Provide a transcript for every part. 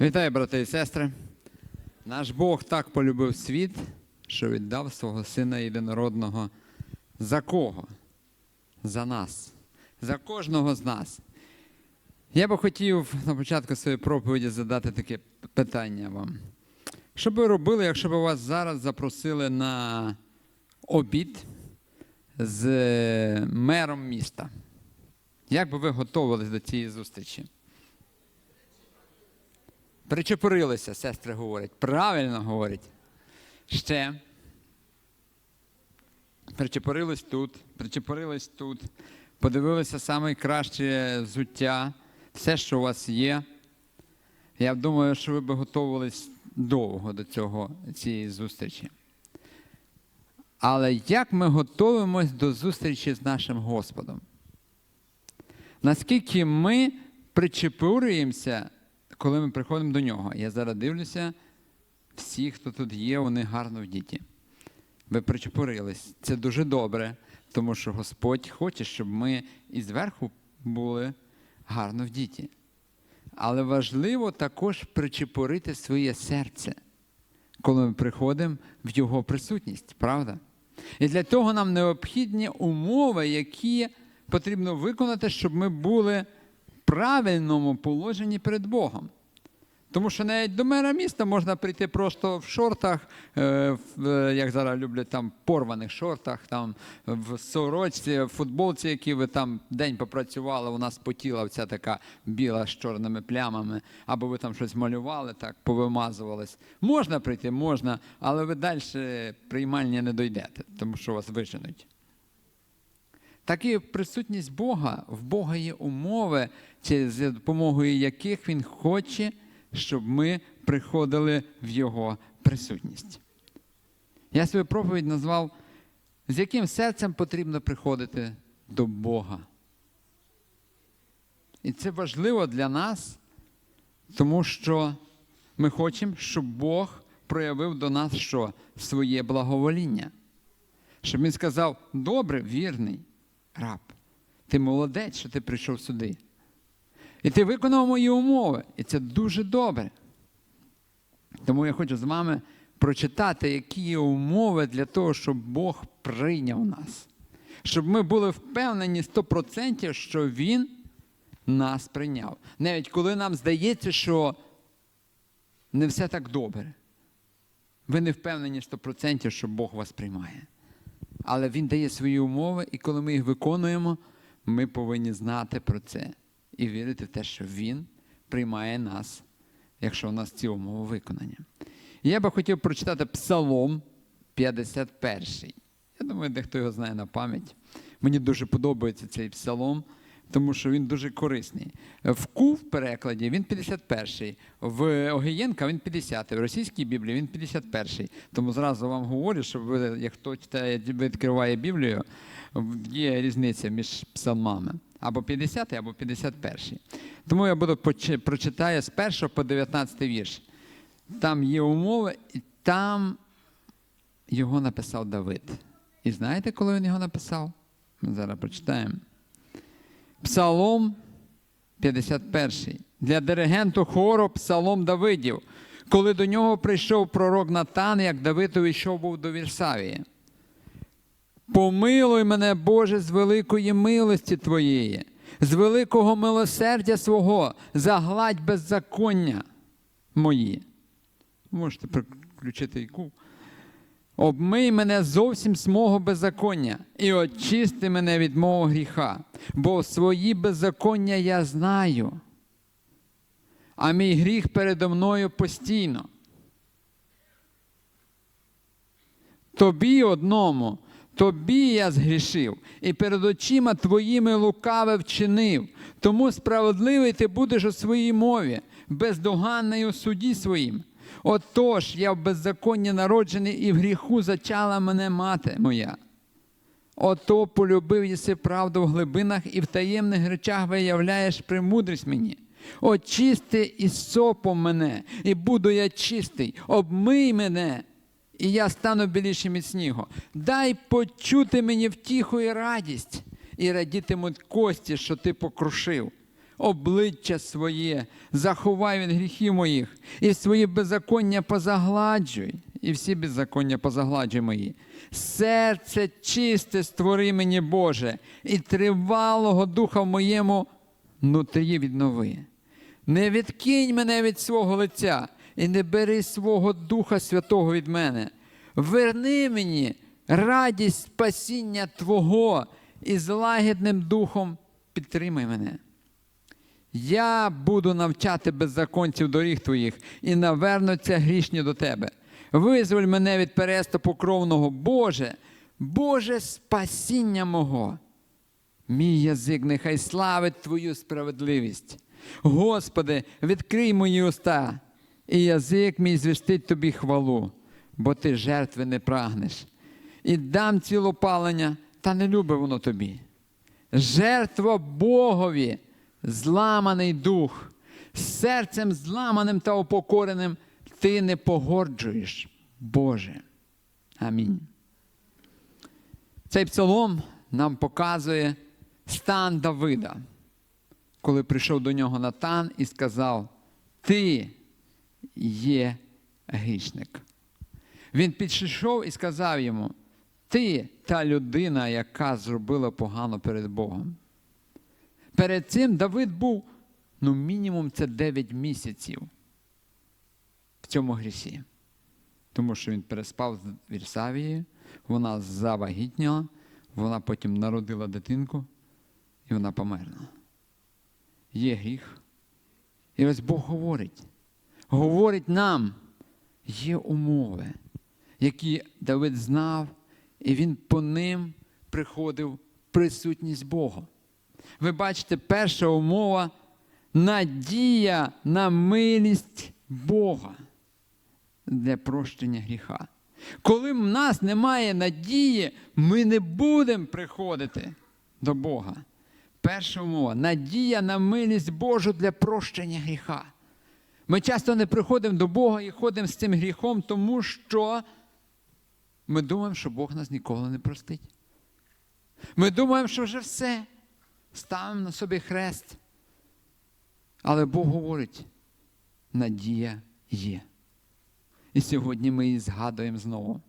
Вітаю, брати і сестри. Наш Бог так полюбив світ, що віддав свого Сина єдинородного. За кого? За нас, за кожного з нас. Я би хотів на початку своєї проповіді задати таке питання вам. Що б ви робили, якщо б вас зараз запросили на обід з мером міста? Як би ви готувалися до цієї зустрічі? Причепурилися, сестри говорять. Правильно говорять. Ще. Причепурились тут, причепурились тут, подивилися саме краще взуття, все, що у вас є. Я думаю, що ви б готувались довго до цього, цієї зустрічі. Але як ми готуємось до зустрічі з нашим Господом? Наскільки ми причепурюємося, коли ми приходимо до нього? Я зараз дивлюся, всі, хто тут є, вони гарно вдіті. Ви причепурились. Це дуже добре, тому що Господь хоче, щоб ми і зверху були гарно вдіті. Але важливо також причепурити своє серце, коли ми приходимо в Його присутність, правда? І для того нам необхідні умови, які потрібно виконати, щоб ми були в правильному положенні перед Богом. Тому що навіть до мера міста можна прийти просто в шортах, е, як зараз люблять там порваних шортах, там в сорочці, в футболці, які ви там день попрацювали, у нас потіла вся така біла з чорними плямами, або ви там щось малювали, так повимазувались. Можна прийти, можна, але ви далі приймальні не дойдете, тому що вас виженуть. Так і присутність Бога, в Бога є умови, чи за допомогою яких Він хоче, щоб ми приходили в Його присутність. Я свою проповідь назвав, з яким серцем потрібно приходити до Бога. І це важливо для нас, тому що ми хочемо, щоб Бог проявив до нас що? своє благовоління. Щоб він сказав: добре, вірний раб, ти молодець, що ти прийшов сюди. І ти виконав мої умови. І це дуже добре. Тому я хочу з вами прочитати, які є умови для того, щоб Бог прийняв нас. Щоб ми були впевнені 100%, що Він нас прийняв. Навіть коли нам здається, що не все так добре. Ви не впевнені 100%, що Бог вас приймає. Але Він дає свої умови, і коли ми їх виконуємо, ми повинні знати про це і вірити в те, що Він приймає нас, якщо у нас ці умови виконані. Я би хотів прочитати Псалом 51. Я думаю, дехто його знає на пам'ять. Мені дуже подобається цей псалом, тому що він дуже корисний. В Ку в перекладі він 51-й, в Огієнка він 50, в російській Біблії він 51-й. Тому зразу вам говорю, щоб ви, як хто читає, відкриває Біблію, є різниця між псалмами. Або 50-й, або 51-й. Тому я буду прочитаю з 1 по 19 вірш. Там є умови, і там його написав Давид. І знаєте, коли він його написав? Ми зараз прочитаємо. Псалом 51. Для диригенту хору Псалом Давидів. Коли до нього прийшов пророк Натан, як Давид увійшов був до Вірсавії. Помилуй мене, Боже, з великої милості Твоєї, з великого милосердя свого, загладь беззаконня мої. Можете приключити іку. Обмий мене зовсім з мого беззаконня і очисти мене від мого гріха, бо свої беззаконня я знаю, а мій гріх передо мною постійно. Тобі одному, тобі я згрішив, і перед очима твоїми лукаве вчинив. Тому справедливий ти будеш у своїй мові, бездоганний у суді своїм. Отож, я в беззаконні народжений, і в гріху зачала мене мати моя. Ото полюбив єси правду в глибинах і в таємних речах виявляєш премудрість мені. Очисти і сопом мене, і буду я чистий, обмий мене, і я стану білішим від снігу. Дай почути мені втіху і радість, і радітимуть кості, що ти покрушив. Обличчя своє, заховай від гріхів моїх, і свої беззаконня позагладжуй, і всі беззаконня позагладжуй мої. Серце чисте створи мені, Боже, і тривалого духа в моєму нутрі віднови. Не відкинь мене від свого лиця і не бери свого Духа Святого від мене. Верни мені радість спасіння Твого і з лагідним духом підтримай мене. Я буду навчати беззаконців доріг твоїх і навернуться грішні до тебе. Визволь мене від переступу кровного, Боже, Боже спасіння мого. Мій язик нехай славить Твою справедливість. Господи, відкрий мої уста, і язик мій звістить Тобі хвалу, бо Ти жертви не прагнеш. І дам цілопалення, та не любить воно тобі. Жертва Богові, зламаний дух, серцем зламаним та опокореним ти не погоджуєш, Боже. Амінь. Цей псалом нам показує стан Давида, коли прийшов до нього Натан і сказав: Ти є грішник. Він підійшов і сказав йому: Ти та людина, яка зробила погано перед Богом. Перед цим Давид був, ну, мінімум, це 9 місяців в цьому грісі. Тому що він переспав з Вірсавією, вона завагітніла, вона потім народила дитинку, і вона померла. Є гріх. І ось Бог говорить, говорить нам, є умови, які Давид знав, і він по ним приходив присутність Бога. Ви бачите, перша умова надія на милість Бога для прощення гріха. Коли в нас немає надії, ми не будемо приходити до Бога. Перша умова надія на милість Божу для прощення гріха. Ми часто не приходимо до Бога і ходимо з цим гріхом, тому що ми думаємо, що Бог нас ніколи не простить. Ми думаємо, що вже все. Ставимо на собі хрест. Але Бог говорить, надія є. І сьогодні ми її згадуємо знову.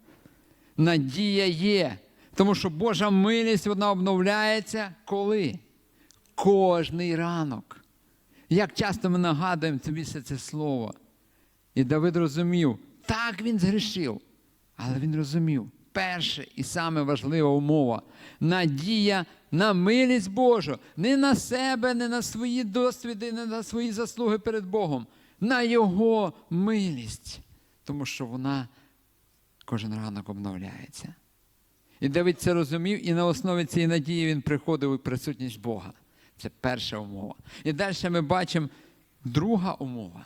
Надія є, тому що Божа милість вона обновляється коли? Кожний ранок. Як часто ми нагадуємо тобі все це слово. І Давид розумів, так він згрішив, але він розумів, перше і саме важлива умова надія на милість Божу, не на себе, не на свої досвіди, не на свої заслуги перед Богом, на Його милість, тому що вона кожен ранок обновляється. І Давид це розумів, і на основі цієї надії він приходив у присутність Бога. Це перша умова. І далі ми бачимо друга умова.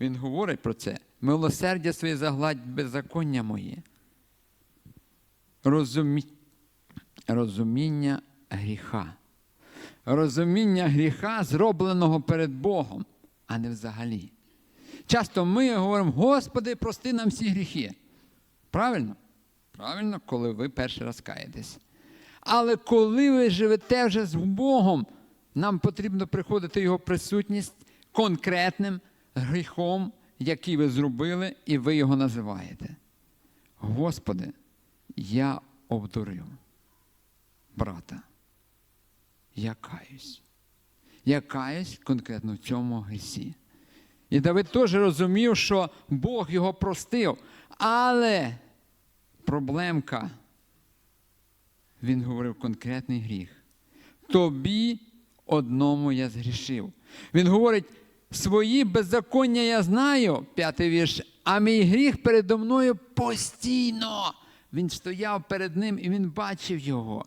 Він говорить про це. Милосердя своє загладь беззаконня моє. Розумі... Розуміння гріха. Розуміння гріха, зробленого перед Богом, а не взагалі. Часто ми говоримо, Господи, прости нам всі гріхи. Правильно? Правильно, коли ви перший раз каєтесь. Але коли ви живете вже з Богом, нам потрібно приходити Його присутність конкретним гріхом, який ви зробили, і ви його називаєте. Господи, я обдурив брата. Я каюсь. Я каюсь конкретно в цьому грісі. І Давид теж розумів, що Бог його простив. Але проблемка, він говорив конкретний гріх. Тобі одному я згрішив. Він говорить, свої беззаконня я знаю, п'ятий вірш, а мій гріх передо мною постійно. Він стояв перед ним і він бачив його.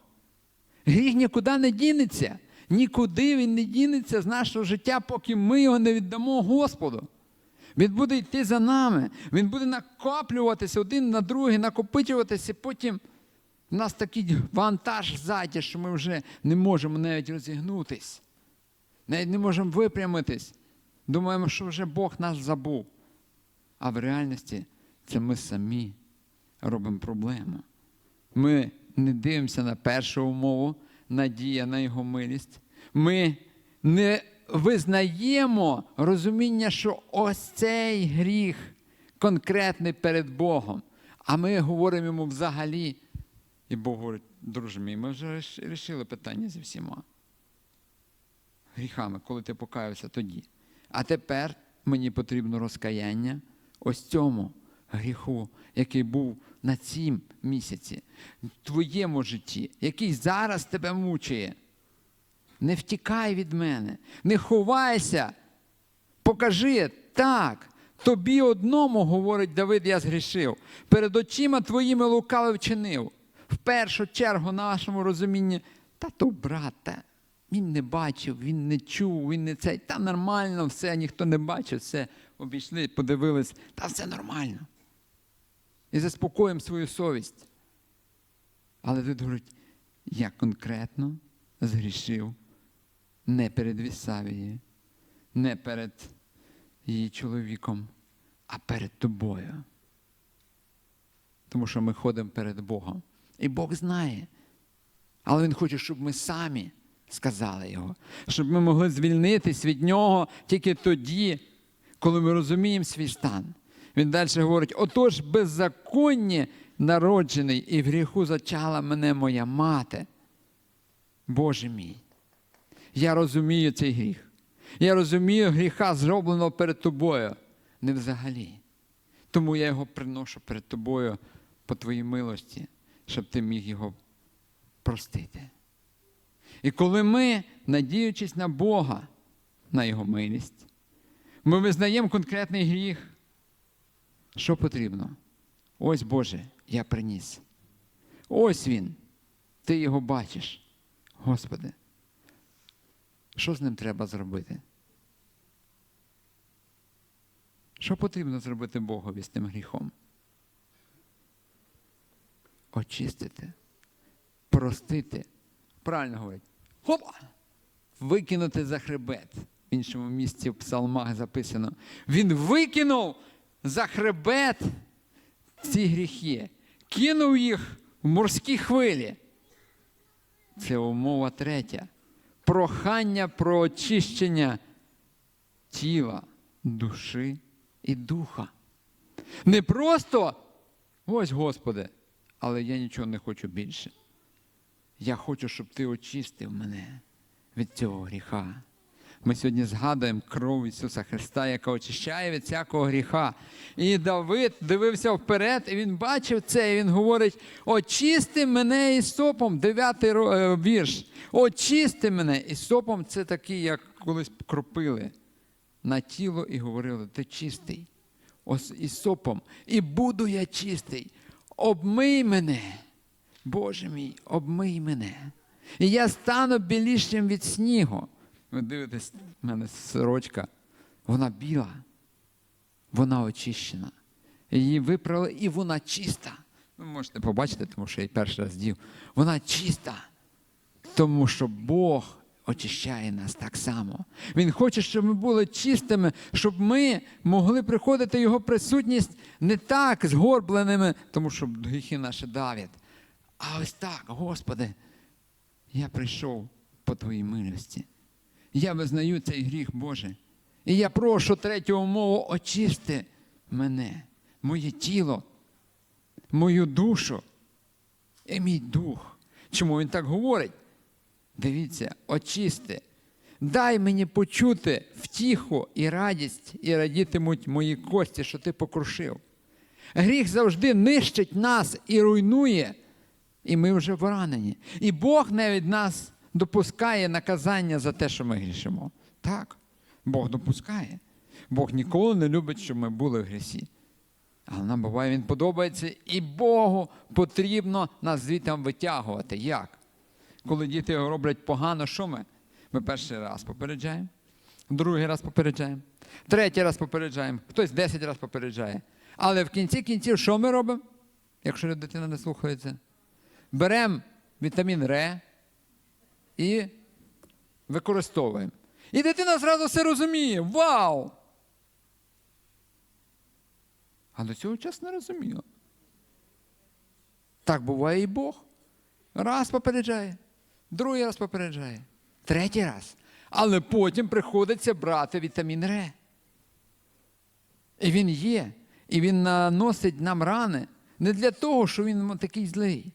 Гріх нікуди не дінеться. Нікуди він не дінеться з нашого життя, поки ми його не віддамо Господу. Він буде йти за нами, він буде накоплюватися один на другий, накопичуватися, потім в нас такий вантаж ззаді, що ми вже не можемо навіть розігнутись, навіть не можемо випрямитись. Думаємо, що вже Бог нас забув. А в реальності це ми самі робимо проблему. Ми не дивимося на першу умову, надія на Його милість. Ми не визнаємо розуміння, що ось цей гріх конкретний перед Богом. А ми говоримо йому взагалі. І Бог говорить, друже мій, ми вже рішили питання зі всіма гріхами, коли ти покаявся тоді. А тепер мені потрібно розкаяння ось цьому гріху, який був на цім місяці, в твоєму житті, який зараз тебе мучає. Не втікай від мене, не ховайся, покажи так. Тобі одному, говорить Давид, я згрішив. Перед очима твоїми лукаве вчинив. В першу чергу нашому розумінні, та то брат, він не бачив, він не чув, він не цей. Та нормально, все, ніхто не бачив, все обійшли, подивились, та все нормально. І заспокоїмо свою совість. Але тут говорить, я конкретно згрішив не перед Вісавією, не перед її чоловіком, а перед тобою. Тому що ми ходимо перед Богом. І Бог знає. Але Він хоче, щоб ми самі сказали Його, щоб ми могли звільнитись від нього тільки тоді, коли ми розуміємо свій стан. Він далі говорить: отож, беззаконні народжений, і в гріху зачала мене моя мати. Боже мій. Я розумію цей гріх. Я розумію гріха, зробленого перед тобою, не взагалі. Тому я його приношу перед тобою по твоїй милості, щоб ти міг його простити. І коли ми, надіючись на Бога, на Його милість, ми визнаємо конкретний гріх, що потрібно? Ось Боже, я приніс. Ось він. Ти його бачиш. Господи. Що з ним треба зробити? Що потрібно зробити Богові з тим гріхом? Очистити, простити. Правильно говорить. Хопа! Викинути за хребет. В іншому місці в псалмах записано. Він викинув за хребет ці гріхи, кинув їх в морські хвилі. Це умова третя. Прохання про очищення тіла, душі і духа. Не просто ось, Господи, але я нічого не хочу більше. Я хочу, щоб ти очистив мене від цього гріха. Ми сьогодні згадуємо кров Ісуса Христа, яка очищає від всякого гріха. І Давид дивився вперед, і він бачив це, і він говорить: очисти мене ісопом, дев'ятий е, вірш. Очисти мене. Ісопом це такий, як колись кропили на тіло і говорили: ти чистий. Ось ісопом. І буду я чистий. Обмий мене. Боже мій, обмий мене. І я стану білішим від снігу. Ви дивитесь, в мене сорочка, вона біла, вона очищена. Її виправили, і вона чиста. Ви можете побачити, тому що я її перший раз дів. Вона чиста, тому що Бог очищає нас так само. Він хоче, щоб ми були чистими, щоб ми могли приходити Його присутність не так згорбленими, тому що гріхи наші давлять. А ось так, Господи, я прийшов по Твоїй милості. Я визнаю цей гріх, Боже. І я прошу третю умову очисти мене, моє тіло, мою душу і мій дух. Чому він так говорить? Дивіться, очисти. Дай мені почути втіху і радість, і радітимуть мої кості, що ти покрушив. Гріх завжди нищить нас і руйнує, і ми вже поранені. І Бог не від нас допускає наказання за те, що ми грішимо. Так, Бог допускає. Бог ніколи не любить, щоб ми були в грісі. Але нам буває, він подобається, і Богу потрібно нас звітам витягувати. Як? Коли діти роблять погано, що ми? Ми перший раз попереджаємо, другий раз попереджаємо, третій раз попереджаємо, хтось десять разів попереджає. Але в кінці кінців, що ми робимо, якщо дитина не слухається? Беремо вітамін Р і використовуємо. І дитина зразу все розуміє. Вау! А до цього часу не розуміла. Так буває і Бог. Раз попереджає, другий раз попереджає, третій раз. Але потім приходиться брати вітамін Р. І він є. І він наносить нам рани не для того, що він такий злий,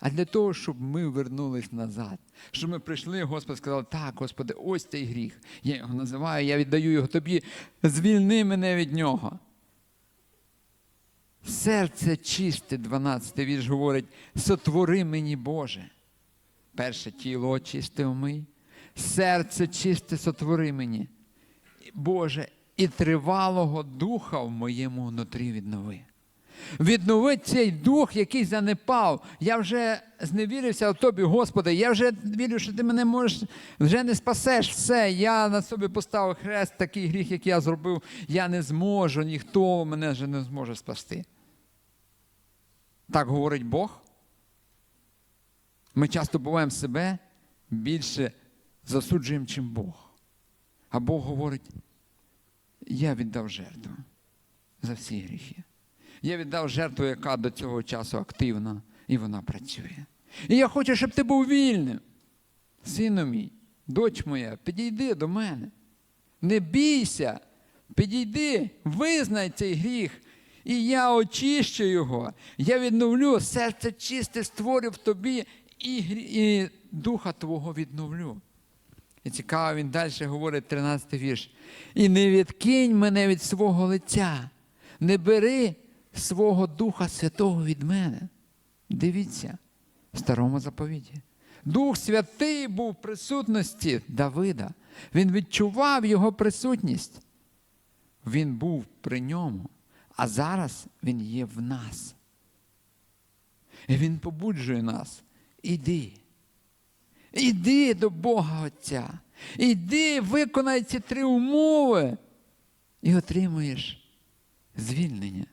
а для того, щоб ми вернулись назад. Щоб ми прийшли, Господь сказав, так, Господи, ось цей гріх. Я його називаю, я віддаю його тобі, звільни мене від нього. Серце чисте, 12 вірш говорить, сотвори мені Боже. Перше тіло очисти умий, серце чисте сотвори мені. Боже, і тривалого духа в моєму внутрі віднови. Віднови цей дух, який занепав. Я вже зневірився в тобі, Господи. Я вже вірю, що ти мене можеш вже не спасеш все. Я на собі поставив хрест, такий гріх, як я зробив. Я не зможу, ніхто мене вже не зможе спасти. Так говорить Бог. Ми часто буваємо себе більше засуджуємо, чим Бог. А Бог говорить, я віддав жертву за всі гріхи. Я віддав жертву, яка до цього часу активна, і вона працює. І я хочу, щоб ти був вільним. Сину мій, доч моя, підійди до мене. Не бійся, підійди, визнай цей гріх. І я очищу його. Я відновлю серце чисте, створю в тобі і, і духа твого відновлю. І цікаво, він далі говорить 13 вірш. І не відкинь мене від свого лиця, не бери свого Духа Святого від мене. Дивіться, в старому заповіті. Дух Святий був в присутності Давида. Він відчував його присутність. Він був при ньому, а зараз він є в нас. І він побуджує нас. Іди. Іди до Бога Отця. Іди, виконай ці три умови і отримуєш звільнення.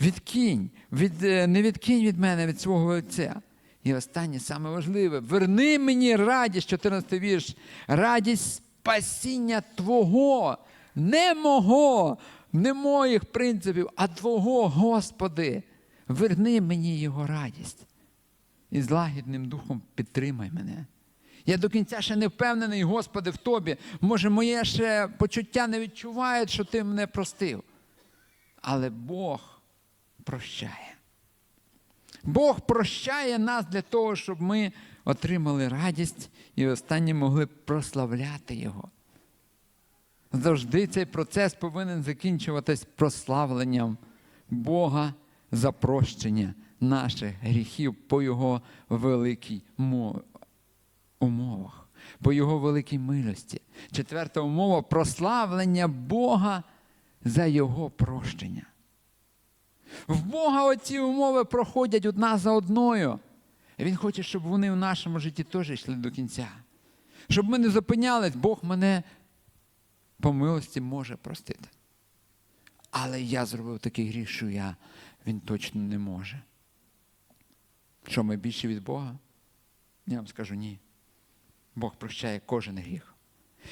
Відкинь, від, не відкинь від мене від свого Отця. І останнє, саме важливе, верни мені радість, 14 вірш, радість спасіння Твого, не мого, не моїх принципів, а Твого, Господи. Верни мені Його радість. І з лагідним духом підтримай мене. Я до кінця ще не впевнений, Господи, в Тобі. Може, моє ще почуття не відчуває, що Ти мене простив. Але Бог прощає. Бог прощає нас для того, щоб ми отримали радість і останнє могли прославляти Його. Завжди цей процес повинен закінчуватись прославленням Бога за прощення наших гріхів по Його великій умовах, по Його великій милості. Четверта умова прославлення Бога за Його прощення. В Бога оці умови проходять одна за одною. Він хоче, щоб вони в нашому житті теж йшли до кінця. Щоб ми не зупинялись, Бог мене по милості може простити. Але я зробив такий гріх, що я, він точно не може. Що ми більше від Бога? Я вам скажу ні. Бог прощає кожен гріх.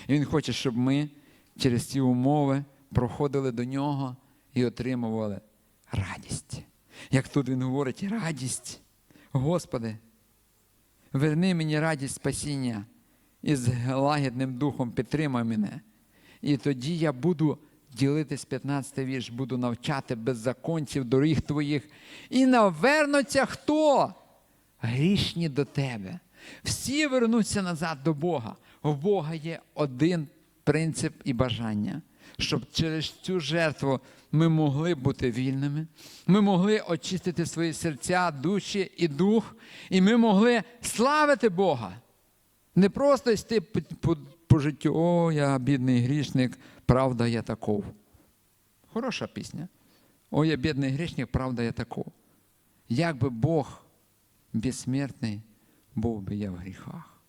І Він хоче, щоб ми через ці умови проходили до нього і отримували радість. Як тут він говорить, радість. Господи, верни мені радість спасіння і з лагідним духом підтримай мене. І тоді я буду ділитись 15 вірш, буду навчати беззаконців доріг твоїх. І навернуться хто? Грішні до тебе. Всі вернуться назад до Бога. У Бога є один принцип і бажання, щоб через цю жертву ми могли бути вільними, ми могли очистити свої серця, душі і дух, і ми могли славити Бога. Не просто йти по, по, по життю, о, я бідний грішник, правда, я таков. Хороша пісня. О, я бідний грішник, правда, я таков. Як би Бог безсмертний, був би я в гріхах.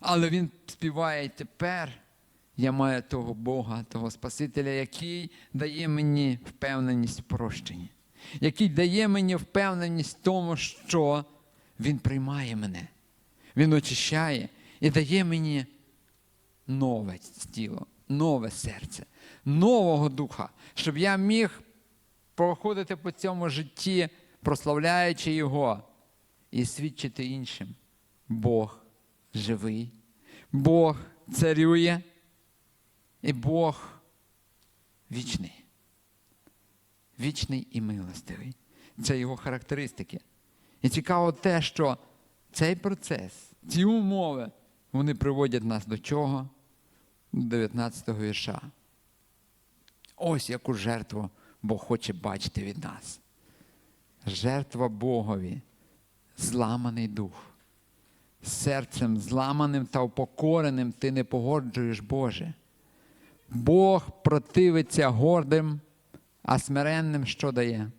Але Він співає тепер. Я маю того Бога, того Спасителя, який дає мені впевненість в прощенні, який дає мені впевненість в тому, що Він приймає мене, Він очищає і дає мені нове тіло, нове серце, нового духа, щоб я міг проходити по цьому житті, прославляючи Його, і свідчити іншим. Бог живий, Бог царює, і Бог вічний. Вічний і милостивий. Це його характеристики. І цікаво те, що цей процес, ці умови, вони приводять нас до чого? До 19 го вірша. Ось яку жертву Бог хоче бачити від нас. Жертва Богові, зламаний дух. Серцем зламаним та упокореним ти не погоджуєш Боже. Бог противиться гордим, а смиренним що дає?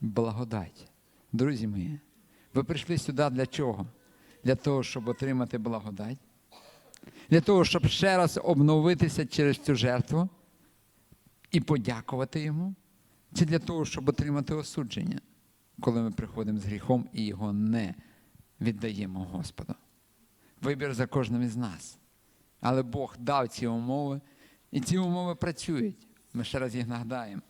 Благодать. Друзі мої, ви прийшли сюди для чого? Для того, щоб отримати благодать? Для того, щоб ще раз обновитися через цю жертву і подякувати йому? Чи для того, щоб отримати осудження, коли ми приходимо з гріхом і його не віддаємо Господу? Вибір за кожним із нас. Але Бог дав ці умови, і ці умови працюють. Ми ще раз їх нагадаємо.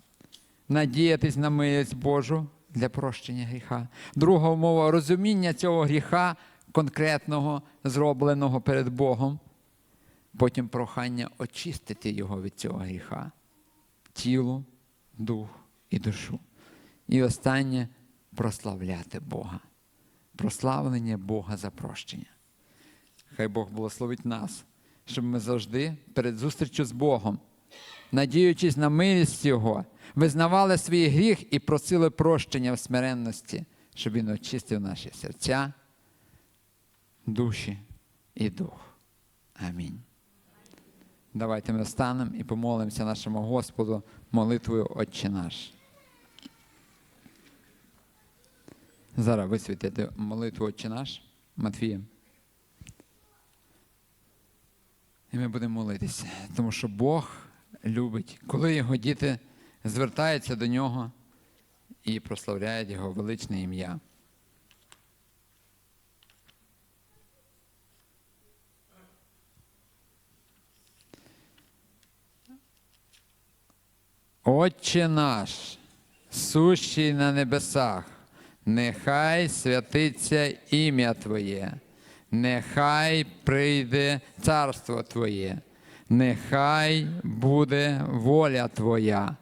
Надіятись на милість Божу для прощення гріха. Друга умова розуміння цього гріха конкретного, зробленого перед Богом. Потім прохання очистити його від цього гріха, тіло, дух і душу. І останнє прославляти Бога. Прославлення Бога за прощення. Хай Бог благословить нас, щоб ми завжди перед зустрічю з Богом, надіючись на милість Його, визнавали свій гріх і просили прощення в смиренності, щоб Він очистив наші серця, душі і дух. Амінь. Давайте ми встанемо і помолимося нашому Господу молитвою Отче наш. Зараз висвітите молитву Отче наш Матфія. І ми будемо молитися, тому що Бог любить, коли його діти звертаються до нього і прославляють його величне ім'я. Отче наш, сущий на небесах, нехай святиться ім'я Твоє, нехай прийде царство Твоє, нехай буде воля Твоя,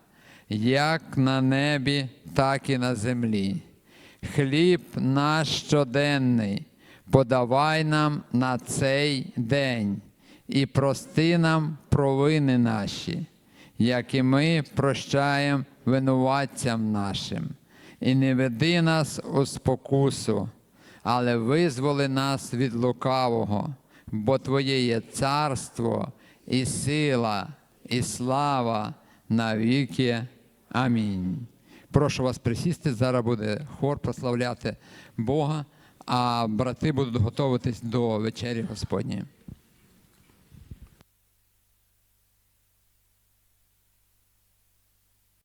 як на небі, так і на землі. Хліб наш щоденний, подавай нам на цей день і прости нам провини наші як і ми прощаємо винуватцям нашим, і не веди нас у спокусу, але визволи нас від лукавого, бо Твоє є царство і сила, і слава навіки. Амінь. Прошу вас присісти, зараз буде хор прославляти Бога, а брати будуть готуватись до вечері Господньої.